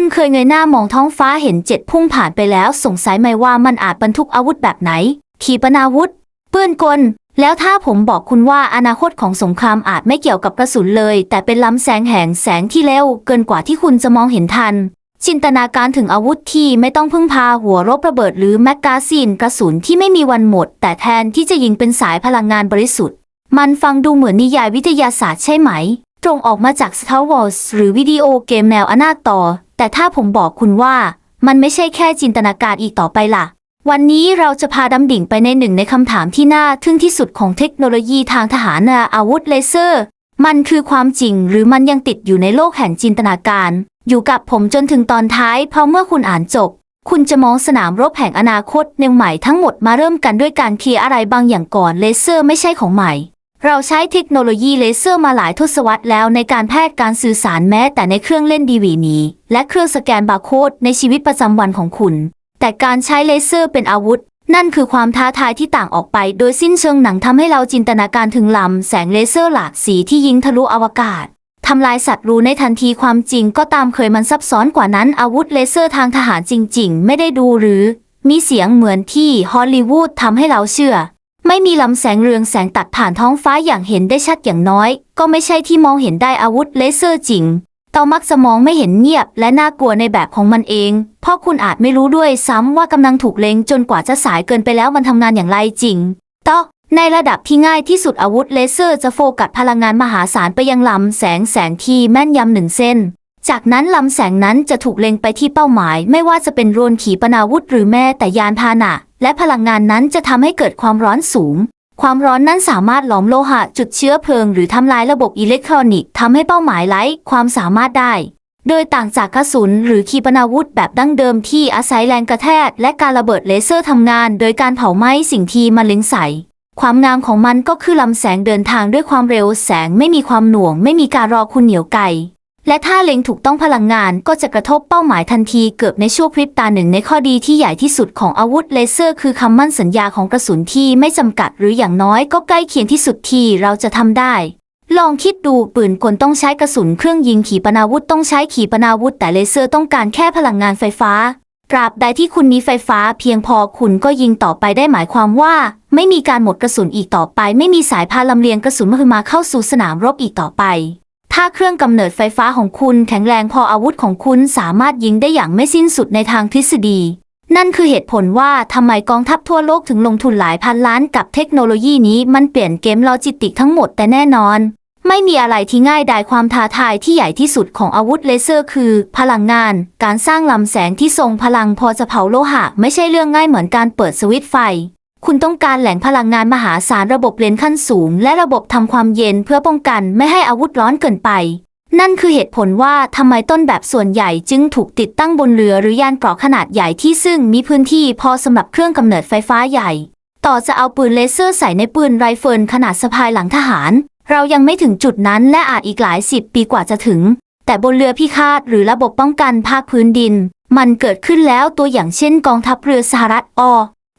คุณเคยเงยหน้ามองท้องฟ้าเห็นเจ็ดพุ่งผ่านไปแล้วสงสัยไหมว่ามันอาจบรรทุกอาวุธแบบไหน ขีปนาวุธปืนกล แล้วถ้าผมบอกคุณว่าอนาคตของสงครามอาจไม่เกี่ยวกับกระสุนเลย แต่เป็นลำแสงแห่งแสงที่เร็วเกินกว่าที่คุณจะมองเห็นทัน จินตนาการถึงอาวุธที่ไม่ต้องพึ่งพาหัวรบระเบิดหรือแมกกาซีนกระสุนที่ไม่มีวันหมด แต่แทนที่จะยิงเป็นสายพลังงานบริสุทธิ์ มันฟังดูเหมือนนิยายวิทยาศาสตร์ใช่ไหม ตรงออกมาจาก Star Wars หรือวิดีโอเกมแนวอนาคตต่อ แต่ถ้าผมบอกคุณว่ามันไม่ใช่แค่จินตนาการอีกต่อไปล่ะ วันนี้เราจะพาดำดิ่งไปในหนึ่งในคำถามที่น่าทึ่งที่สุดของเทคโนโลยีทางทหารอาวุธเลเซอร์ มันคือความจริงหรือมันยังติดอยู่ในโลกแห่งจินตนาการ อยู่กับผมจนถึงตอนท้ายเพราะเมื่อคุณอ่านจบ คุณจะมองสนามรบแห่งอนาคตในใหม่ทั้งหมดมาเริ่มกันด้วยการเคลียร์อะไรบางอย่างก่อนเลเซอร์ไม่ใช่ของใหม่ เราใช้เทคโนโลยีเลเซอร์มาหลายทศวรรษแล้วในการแพทย์การสื่อสารแม้แต่ในเครื่องเล่นดีวีนี้ และเครื่องสแกนบาร์โค้ดในชีวิตประจำวันของคุณ แต่การใช้เลเซอร์เป็นอาวุธ นั่นคือความท้าทายที่ต่างออกไปโดยสิ้นเชิงหนังทำให้เราจินตนาการถึงลำแสงเลเซอร์หลากสีที่ยิงทะลุอวกาศทำลายศัตว์รูในทันทีความจริงก็ตามเคยมันซับซ้อนกว่านั้นอาวุธเลเซอร์ทางทหารจริง ๆ ไม่ได้ดูหรือ มีเสียงเหมือนที่ฮอลลีวูดทำให้เราเชื่อ ไม่มีลำแสงเรืองแสงตัดผ่านท้องฟ้าอย่างเห็นได้ชัดอย่างน้อย ก็ไม่ใช่ที่มองเห็นได้อาวุธเลเซอร์จริงเรามักจะมองไม่เห็นเงียบและน่ากลัวในแบบของมันเอง เพราะคุณอาจไม่รู้ด้วยซ้ำว่ากำลังถูกเล็งจนกว่าจะสายเกินไปแล้วมันทำงานอย่างไรจริงต่อในระดับที่ง่ายที่สุดอาวุธเลเซอร์จะโฟกัสพลังงานมหาศาลไปยังลำแสงแสงที่แม่นยำหนึ่งเส้น จากนั้นลำแสงนั้นจะถูกเล็งไปที่เป้าหมาย ไม่ว่าจะเป็นโรนขีปนาวุธหรือแม้แต่ยานพาหนะ และพลังงานนั้นจะทำให้เกิดความร้อนสูง ความร้อนนั้นสามารถหลอมโลหะ จุดเชื้อเพลิง หรือทำลายระบบอิเล็กทรอนิกส์ทำให้เป้าหมายไร้ความสามารถได้ โดยต่างจากกระสุนหรือขีปนาวุธแบบดั้งเดิมที่อาศัยแรงกระแทกและการระเบิดเลเซอร์ทำงาน โดยการเผาไหม้สิ่งที่มันเล็งใส่ความงามของมันก็คือลำแสงเดินทางด้วยความเร็วแสงไม่มีความหน่วง ไม่มีการรอคุณเหนียวไก และถ้าเล็งถูกต้องพลังงานก็จะกระทบเป้าหมายทันทีเกือบในชั่วพริบตาหนึ่งในข้อดีที่ใหญ่ที่สุดของอาวุธเลเซอร์ คือคำมั่นสัญญาของกระสุนที่ไม่จำกัดหรืออย่างน้อยก็ใกล้เคียงที่สุดที่เราจะทำได้ ลองคิดดูปืนกลต้องใช้กระสุนเครื่องยิงขีปนาวุธต้องใช้ขีปนาวุธ แต่เลเซอร์ต้องการแค่พลังงานไฟฟ้าตราบใดที่คุณมีไฟฟ้าเพียงพอคุณก็ยิงต่อไปได้หมายความว่า ไม่มีการหมดกระสุนอีกต่อไป ไม่มีสายพาลำเลียงกระสุนมหึมาเข้าสู่สนามรบอีกต่อไป ถ้าเครื่องกำเนิดไฟฟ้าของคุณแข็งแรงพออาวุธของคุณสามารถยิงได้อย่างไม่สิ้นสุดในทางทฤษฎี นั่นคือเหตุผลว่าทำไมกองทัพทั่วโลกถึงลงทุนหลายพันล้านกับเทคโนโลยีนี้มันเปลี่ยนเกมโลจิสติกทั้งหมดแต่แน่นอน ไม่มีอะไรที่ง่ายดายความท้าทายที่ใหญ่ที่สุดของอาวุธเลเซอร์ คือ พลังงาน การสร้างลำแสงที่ทรงพลังพอจะเผาโลหะ ไม่ใช่เรื่องง่ายเหมือนการเปิดสวิตไฟ คุณต้องการแหล่งพลังงานมหาศาลระบบเลนขั้นสูง และระบบทำความเย็นเพื่อป้องกันไม่ให้อาวุธร้อนเกินไป นั่นคือเหตุผลว่าทำไมต้นแบบส่วนใหญ่จึงถูกติดตั้งบนเรือหรือยานเกราะขนาดใหญ่ที่ซึ่งมีพื้นที่พอสำหรับเครื่องกำเนิดไฟฟ้าใหญ่ ต่อจะเอาปืนเลเซอร์ใส่ในปืนไรเฟิลขนาดสะพายหลังทหาร เรายังไม่ถึงจุดนั้นและอาจอีกหลายสิบปีกว่าจะถึง แต่บนเรือพิฆาตหรือระบบป้องกันภาคพื้นดิน มันเกิดขึ้นแล้วตัวอย่างเช่น กองทัพเรือสหรัฐอ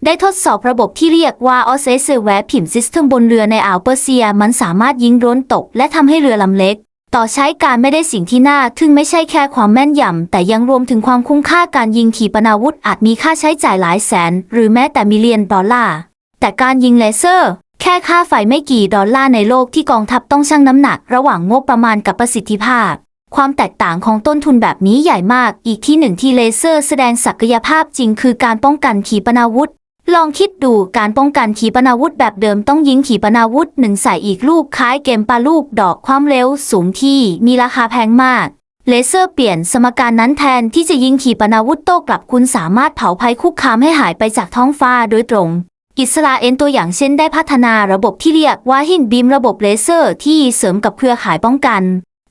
ได้ทดสอบระบบที่เรียกว่า o s s w e r พิมซิสเ e มบนเรือในอ่าวเปอร์เซีย มันสามารถยิงโดรนตก และทำให้เรือลำเล็ก ต่อใช้การไม่ได้สิ่งที่น่าทึ่งไม่ใช่แค่ความแม่นยำ แต่ยังรวมถึงความคุ้มค่าการยิงขีปนาวุธอาจมีค่าใช้จ่ายหลายแสน หรือแม้แต่มิลเลียนดอลลาร์แต่การยิงเลเซอร์ แค่ค่าไฟไม่กี่ดอลลาร์ในโลกที่กองทัพต้องชั่งน้ำหนัก ระหว่างงบประมาณกับประสิทธิภาพความแตกต่างของต้นทุนแบบนี้ใหญ่มาก อีกที่หนึ่งที่เลเซอร์แสดงศักยภาพจริงคือการป้องกันขีปนาวุธ ลองคิดดูการป้องกันขีปนาวุธแบบเดิมต้องยิงขีปนาวุธหนึ่งใส่อีกลูกคล้ายเกมปาลูกดอกความเร็วสูงที่มีราคาแพงมากเลเซอร์เปลี่ยนสมการนั้นแทนที่จะยิงขีปนาวุธโต้กลับคุณสามารถเผาภัยคุกคามให้หายไปจากท้องฟ้าโดยตรง อิสราเอลตัวอย่างเช่นได้พัฒนาระบบที่เรียกว่าหินบีมระบบเลเซอร์ที่เสริมกับเครือข่ายป้องกัน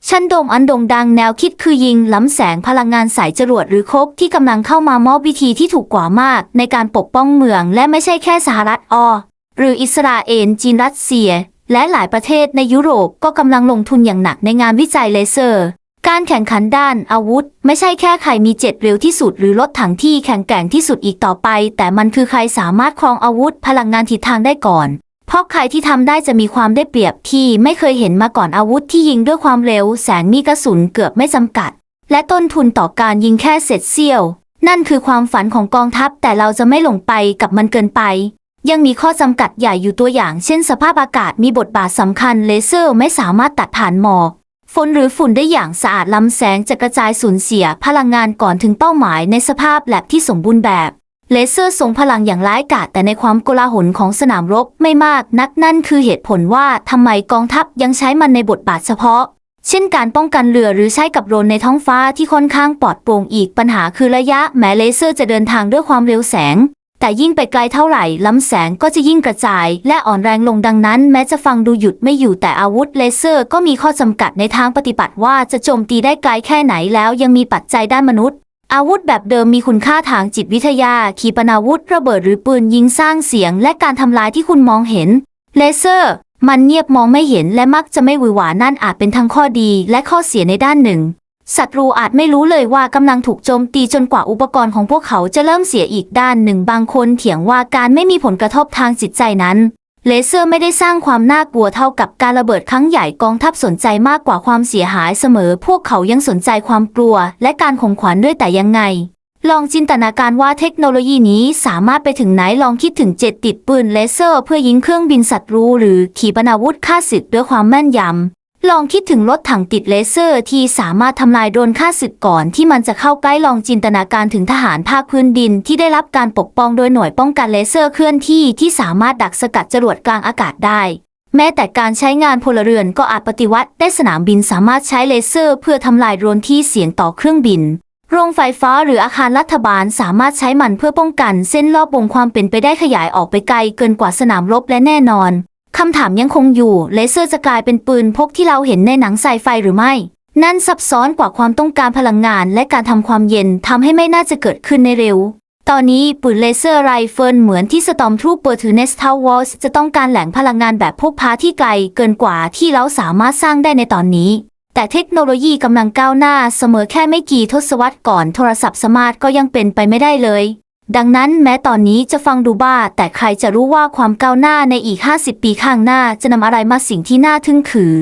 ชั้นโดมอันโด่งดังแนวคิดคือยิงล้ำแสงพลังงานสายจรวดหรือโคบที่กำลังเข้ามามอบวิธีที่ถูกกว่ามาก ในการปกป้องเมืองและไม่ใช่แค่สหรัฐอหรืออิสราเอลจีนรัสเซีย และหลายประเทศในยุโรปก็กำลังลงทุนอย่างหนักในงานวิจัยเลเซอร์ การแข่งขันด้านอาวุธ ไม่ใช่แค่ใครมีเจ็ตเร็วที่สุดหรือรถถังที่แข็งแกร่งที่สุดอีกต่อไป แต่มันคือใครสามารถครองอาวุธพลังงานทิศทางได้ก่อน เพราะใครที่ทำได้จะมีความได้เปรียบที่ไม่เคยเห็นมาก่อนอาวุธที่ยิงด้วยความเร็ว แสงมีกระสุนเกือบไม่จำกัด และต้นทุนต่อการยิงแค่เศษเสี้ยว นั่นคือความฝันของกองทัพแต่เราจะไม่หลงไปกับมันเกินไป ยังมีข้อจำกัดใหญ่อยู่ตัวอย่าง เช่นสภาพอากาศมีบทบาทสำคัญเลเซอร์ไม่สามารถตัดผ่านหมอกฝนหรือฝุ่นได้อย่างสะอาดลำแสงจะกระจายสูญเสียพลังงานก่อนถึงเป้าหมายในสภาพแลบที่สมบูรณ์แบบ เลเซอร์ทรงพลังอย่างร้ายกาจแต่ในความโกลาหลของสนามรบไม่มากนักนั่นคือเหตุผลว่าทำไมกองทัพยังใช้มันในบทบาทเฉพาะ เช่นการป้องกันเรือหรือใช้กับโดรนในท้องฟ้าที่ค่อนข้างปลอดโปร่งอีกปัญหาคือระยะแม้เลเซอร์จะเดินทางด้วยความเร็วแสง แต่ยิ่งไปไกลเท่าไหร่ลำแสงก็จะยิ่งกระจาย และอ่อนแรงลงดังนั้น แม้จะฟังดูหยุดไม่อยู่แต่อาวุธเลเซอร์ก็มีข้อจำกัดในทางปฏิบัติว่าจะโจมตีได้ไกลแค่ไหนแล้วยังมีปัจจัยด้านมนุษย์ อาวุธแบบเดิมมีคุณค่าทางจิตวิทยา ขีปนาวุธ ระเบิดหรือปืนยิงสร้างเสียง และการทำลายที่คุณมองเห็น เลเซอร์ มันเงียบมองไม่เห็นและมักจะไม่หวือหวานั่นอาจเป็นทั้งข้อดีและข้อเสียในด้านหนึ่ง ศัตรูอาจไม่รู้เลยว่ากำลังถูกโจมตีจนกว่าอุปกรณ์ของพวกเขาจะเริ่มเสียอีกด้านหนึ่ง บางคนเถียงว่าการไม่มีผลกระทบทางจิตใจนั้น เลเซอร์ไม่ได้สร้างความน่ากลัวเท่ากับการระเบิดครั้งใหญ่กองทัพสนใจมากกว่าความเสียหายเสมอ พวกเขายังสนใจความกลัว และการข่มขวัญด้วยแต่ยังไง ลองจินตนาการว่าเทคโนโลยีนี้สามารถไปถึงไหนลองคิดถึงเจ็ดติดปืนเลเซอร์ เพื่อยิงเครื่องบินศัตรู หรือขีปนาวุธฆ่าศึกด้วยความแม่นยำ ลองคิดถึงรถถังติดเลเซอร์ที่สามารถทำลายโดรนฆ่าศึกก่อนที่มันจะเข้าใกล้ลองจินตนาการถึงทหารภาคพื้นดินที่ได้รับการปกป้องโดยหน่วยป้องกันเลเซอร์เคลื่อนที่ที่สามารถดักสกัดจรวดกลางอากาศได้ แม้แต่การใช้งานพลเรือนก็อาจปฏิวัติได้สนามบินสามารถใช้เลเซอร์เพื่อทำลายโดรนที่เสี่ยงต่อเครื่องบิน โรงไฟฟ้าหรืออาคารรัฐบาลสามารถใช้มันเพื่อป้องกันเส้นรอบวงความเป็นไปได้ขยายออกไปไกลเกินกว่าสนามรบและแน่นอน คำถามยังคงอยู่ เลเซอร์จะกลายเป็นปืนพกที่เราเห็นในหนังไซไฟหรือไม่ นั่นซับซ้อนกว่าความต้องการพลังงาน และการทำความเย็นทำให้ไม่น่าจะเกิดขึ้นในเร็ว ตอนนี้ปืนเลเซอร์ไรเฟิลเหมือนที่สตอมทรูเปอร์ถือเนสทาววอลจะต้องการแหล่งพลังงานแบบพกพาที่ไกลเกินกว่าที่เราสามารถสร้างได้ในตอนนี้แต่เทคโนโลยีกำลังก้าวหน้าเสมอแค่ไม่กี่ทศวรรษก่อนโทรศัพท์สมาร์ทก็ยังเป็นไปไม่ได้เลย ดังนั้นแม้ตอนนี้จะฟังดูบ้า แต่ใครจะรู้ว่าความก้าวหน้าในอีก 50 ปีข้างหน้าจะนำอะไรมาสิ่งที่น่าทึ่งคือ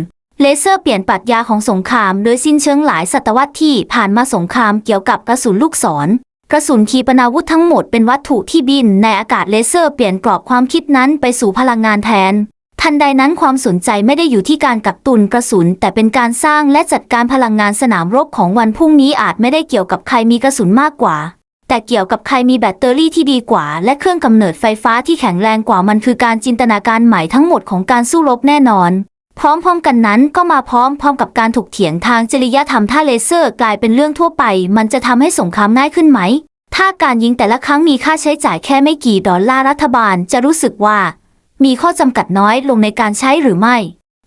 เลเซอร์เปลี่ยนปรัชญาของสงครามโดยสิ้นเชิงหลายศตวรรษที่ผ่านมาสงครามเกี่ยวกับกระสุนลูกศร กระสุนขีปนาวุธทั้งหมดเป็นวัตถุที่บินในอากาศเลเซอร์เปลี่ยนกรอบความคิดนั้นไปสู่พลังงานแทน ทันใดนั้นความสนใจไม่ได้อยู่ที่การกักตุนกระสุน แต่เป็นการสร้างและจัดการพลังงานสนามรบของวันพรุ่งนี้อาจไม่ได้เกี่ยวกับใครมีกระสุนมากกว่า แต่เกี่ยวกับใครมีแบตเตอรี่ที่ดีกว่า และเครื่องกำเนิดไฟฟ้าที่แข็งแรงกว่ามันคือการจินตนาการใหม่ทั้งหมดของการสู้รบแน่นอน พร้อมๆกันนั้นก็มาพร้อมๆกับการถกเถียงทางจริยธรรมถ้าเลเซอร์กลายเป็นเรื่องทั่วไป มันจะทำให้สงครามง่ายขึ้นไหม ถ้าการยิงแต่ละครั้งมีค่าใช้จ่ายแค่ไม่กี่ดอลลาร์รัฐบาลจะรู้สึกว่า มีข้อจำกัดน้อยลงในการใช้หรือไม่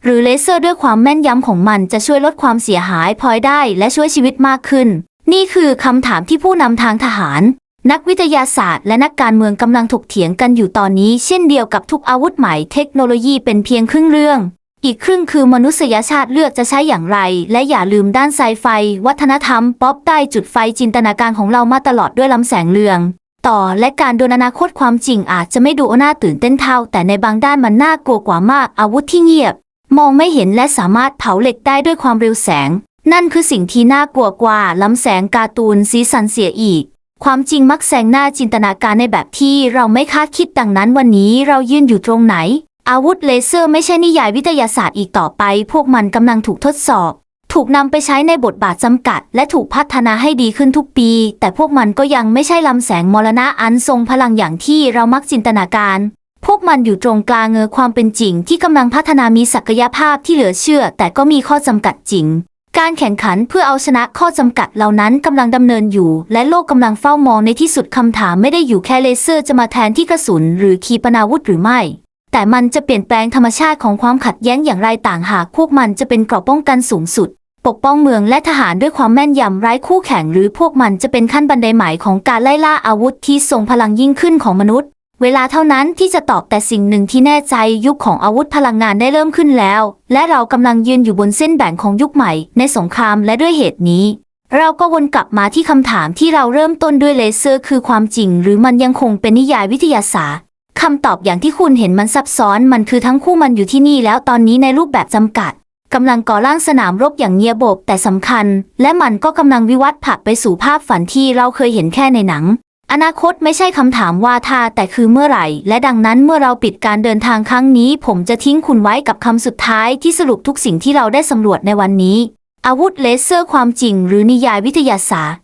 หรือเลเซอร์ด้วยความแม่นยำของมันจะช่วยลดความเสียหายพลอยได้และช่วยชีวิตมากขึ้น นี่คือคำถามที่ผู้นำทางทหาร นักวิทยาศาสตร์ และนักการเมืองกำลังถกเถียงกันอยู่ตอนนี้ เช่นเดียวกับทุกอาวุธใหม่เทคโนโลยีเป็นเพียงครึ่งเรื่อง อีกครึ่งคือมนุษยชาติเลือกจะใช้อย่างไร และอย่าลืมด้านไซไฟ วัฒนธรรม ป๊อปได้จุดไฟจินตนาการของเรามาตลอดด้วยลำแสงเรือง ต่อและการดนอนาคตความจริงอาจจะไม่ดูน่าตื่นเต้นเท่า แต่ในบางด้านมันน่ากลัวกว่ามากอาวุธที่เงียบ มองไม่เห็นและสามารถเผาเหล็กได้ด้วยความเร็วแสง นั่นคือสิ่งที่น่ากลัวกว่าลำแสงการ์ตูนสีสันเสียอีก ความจริงมักแซงหน้าจินตนาการในแบบที่เราไม่คาดคิดดังนั้นวันนี้เรายืนอยู่ตรงไหน อาวุธเลเซอร์ไม่ใช่นิยายวิทยาศาสตร์อีกต่อไป พวกมันกำลังถูกทดสอบ ถูกนำไปใช้ในบทบาทจำกัด และถูกพัฒนาให้ดีขึ้นทุกปี แต่พวกมันก็ยังไม่ใช่ลำแสงมรณะอันทรงพลังอย่างที่เรามักจินตนาการพวกมันอยู่ตรงกลางเงอความเป็นจริงที่กำลังพัฒนามีศักยภาพที่เหลือเชื่อ แต่ก็มีข้อจำกัดจริง การแข่งขันเพื่อเอาชนะข้อจำกัดเหล่านั้นกำลังดำเนินอยู่ และโลกกำลังเฝ้ามองในที่สุดคำถามไม่ได้อยู่แค่เลเซอร์จะมาแทนที่กระสุน หรือขีปนาวุธหรือไม่ แต่มันจะเปลี่ยนแปลงธรรมชาติของความขัดแย้งอย่างไรต่างหากพวกมันจะเป็นเกราะป้องกันสูงสุด ปกป้องเมืองและทหารด้วยความแม่นยำไร้คู่แข่งหรือพวกมันจะเป็นขั้นบันไดใหม่ของการไล่ล่าอาวุธที่ทรงพลังยิ่งขึ้นของมนุษย์ เวลาเท่านั้นที่จะตอบแต่สิ่งหนึ่งที่แน่ใจยุคของอาวุธพลังงานได้เริ่มขึ้นแล้ว และเรากำลังยืนอยู่บนเส้นแบ่งของยุคใหม่ ในสงครามและด้วยเหตุนี้ เราก็วนกลับมาที่คำถามที่เราเริ่มต้นด้วยเลเซอร์ คือความจริง หรือมันยังคงเป็นนิยายวิทยาศาสตร์คำตอบอย่างที่คุณเห็นมันซับซ้อนมันคือทั้งคู่มันอยู่ที่นี่แล้วตอนนี้ในรูปแบบจำกัดกำลังก่อร่างสนามรบอย่างเงียบบแต่สำคัญ และมันก็กำลังวิวัฒน์ผักไปสู่ภาพฝันที่เราเคยเห็นแค่ในหนัง อนาคตไม่ใช่คำถามว่าถ้าแต่คือเมื่อไหร่ และดังนั้นเมื่อเราปิดการเดินทางครั้งนี้ ผมจะทิ้งคุณไว้กับคำสุดท้ายที่สรุปทุกสิ่งที่เราได้สำรวจในวันนี้ อาวุธเลเซอร์ความจริงหรือนิยายวิทยาศาสตร์